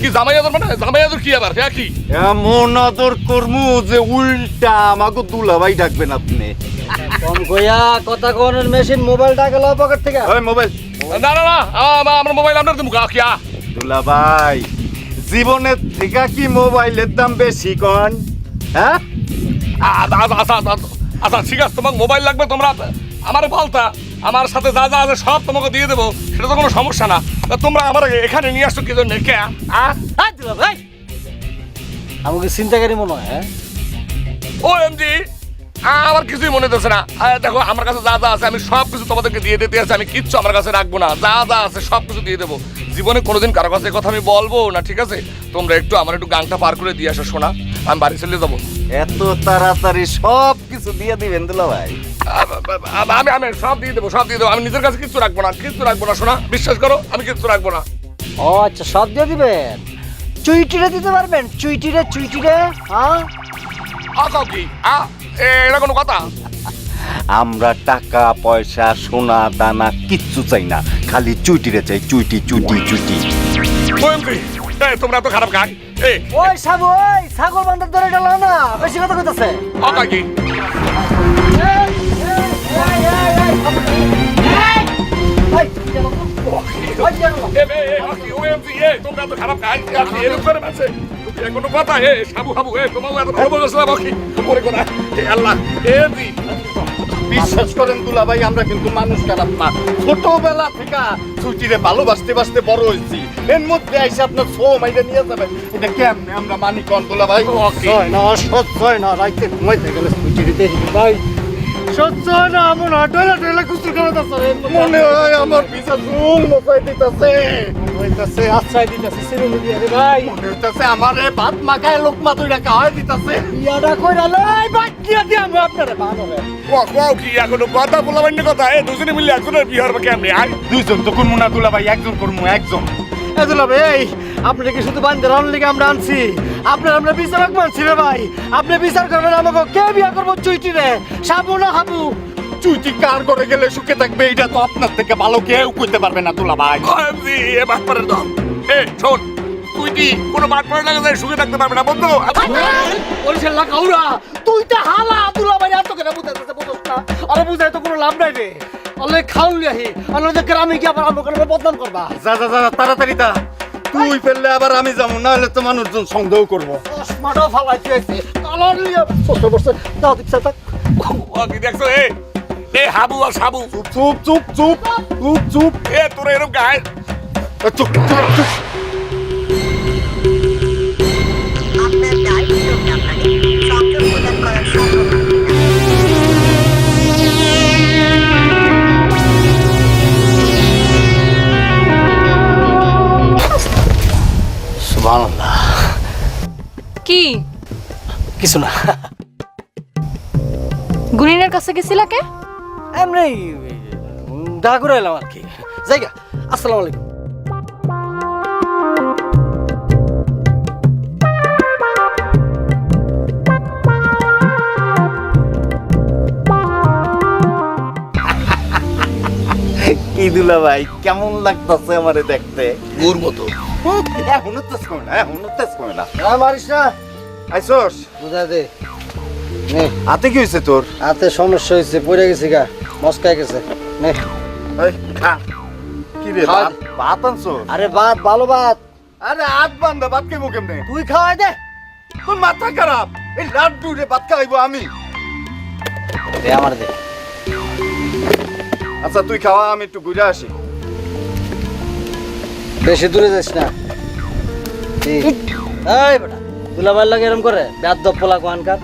কি জামাই আদর মানে? জামাই আদর কি আবার? হ্যাঁ কি? এমন আদর কর্মু যে উল্টা আমাকে দুলাভাই ডাকবেন আপনি। কম কইয়া কথা কোনের মেশিন মোবাইলটা গেল পকেট থেকে। ওই মোবাইল। না না না আ- আমার মোবাইল আপনার তুমি দুলাভাই জীবনের থেকে কি মোবাইলের দাম বেশি কন? হ্যাঁ? আচ্ছা ঠিক আছে তোমাকে মোবাইল লাগবে তোমরা আমার বলতা আমার সাথে যা যা আছে সব তোমাকে দিয়ে দেবো সেটা তো কোনো সমস্যা না। তোমরা আমার এখানে নিয়ে আসছো কি জন্য? কে? ভাই। আমাকে চিন্তাকারী মনে হয় হ্যাঁ? ও এমজি আমার কিছুই মনে হচ্ছে না। আহ, দেখো আমার কাছে যা যা আছে আমি সব কিছু তোমাদেরকে দিয়ে দিতে আছে আমি কিচ্ছু আমার কাছে রাখব না। যা যা আছে সব কিছু দিয়ে দেবো। জীবনে কোনোদিন কারও কাছে কথা আমি বলব না ঠিক আছে? তোমরা একটু আমার একটু গাংটা পার করে দিয়ে আসো শোনা আমি বাড়ি চলে যাব। এত তাড়াতাড়ি সব কিছু দিয়ে দিবেন আ- আমি আমি সব দিয়ে দেবো সব দিয়ে দেবো। আমি নিজের কাছে কিচ্ছু রাখব না কিচ্ছু রাখব না শোনা। বিশ্বাস করো আমি কিচ্ছু রাখব না। ও আচ্ছা সব দিয়ে দিবেন? চুইটিরে দিতে পারবেন? চুইটিরে চুইটিরে হ্যাঁ কি? আ? এটা কোনো কথা? আমরা টাকা পয়সা সোনা দানা কিচ্ছু চাই না। খালি চুইটিরে চাই চুইটি চুইটি চুইটি। তোমরা তো খারাপ এই ওই সাবু ওই ছাগল বান্ধার ধরে গেল না বেশি কথা কইতাছে। আ কাউ কি? বিশ্বাস করেন দুলাভাই, আমরা কিন্তু মানুষ খারাপ না ছোটবেলা থেকে চুইটিরে ভালোবাসতে বাসতে বড় হয়েছি। এর মধ্যে আইসে আপনার ফো মাইরে নিয়ে যাবেন। এটা কেমনে? আমরা মানি কন দুলাভাই হয় না সহ্য হয় না রাইতে ঘুমাইতে গেলে চুইটিরে দেখি। ভাই সহ্য হয় না আমার ডলা ডলা কুস্তুর করে মনে হয় আমার পিছা চুল মশাই দিতেছে। হইতাছে আশ্রয় দিতেছে সিরুনি দিয়ে রে ভাই। মনে হইতেছে আমার ভাত মাখায় লোক মা দুইটা খাওয়াই দিতেছে। ইয়াটা কইরা লই বাদ দিয়া দি আমি আপনারে বানরে ও কাউ কি এখনও কথা না কথা? এ দুজনে মিলে একজনের বিয়ে হবে কেমনে? আয় দুইজন তো করব না দুলাভাই একজন করব একজন। এদুলা ভাই আপনি কি শুধু বান্ধে রান লিগে আমরা আনছি? আপনার আমরা বিচারক মানছি রে ভাই। আপনি বিচার করবেন আমাকে কে বিয়া করব চুইটি রে? সাবু না হাবু? চুইটি কার করে গেলে সুখে থাকবে এটা তো আপনার থেকে ভালো কেউ কইতে পারবে না ওএমজি এ বাট পারে দাও এ শোন তুই কি কোনো বাট পারে লাগে যায় সুখে থাকতে পারবে না বন্ধু। বলছেন না কাউরা তুই তো হালা আব্দুল্লাহ ভাই এত কেন বুঝাইতেছে বুঝছ না। আরে বুঝাই তো কোনো লাভ নাই রে। অলে খাউলি আহি। অন্যদের গ্রামে গিয়ে আবার আমাকে বদনাম করবা। যা যা যা তাড়াতাড়ি তা তুই ফেললে আবার আমি যাব না হলে তো মানুষজন সন্দেহ করব। চশমাটাও ফালাই হয়েছে। কালার লিয়ে ছোট বসে দাও দিচ্ছে তাক ও কি দেখছ এ? এ হাবু আর সাবু। চুপ চুপ চুপ চুপ চুপ এ তোরা এরকম গায়ে। চুপ চুপ চুপ। কি? কিছু না। গুনিনের কাছে গেছিলা কে? এমনি দেখা করে এলাম আর কি। জায়গা আসসালামু আলাইকুম। কি দুলাভাই কেমন লাগতেছে আমারে দেখতে? গুর মতো। এখনও তেজ করে না এখনও না না মারিস না। আইসোস। বুঝা দে। নে। হাতে কি হয়েছে তোর? হাতে সমস্যা হয়েছে পড়ে গেছি গা। মস্কায় গেছে। নে। এই, খা। কি রে। ভাত? ভাত আনছো? আরে ভালো আরে হাত বান্ধা ভাত খাইবো কেমনে? তুই খাওয়াই দে। তোর মাথা খারাপ। এই লাড্ডু রে ভাত খাইবো আমি। দে আমার দে। আচ্ছা তুই খাওয়া আমি একটু ঘুরে আসি। বেশি দূরে যাস না। এই বেটা দুলাভাই লাগে এরম করে ব্যাধ পোলা কোয়ানকার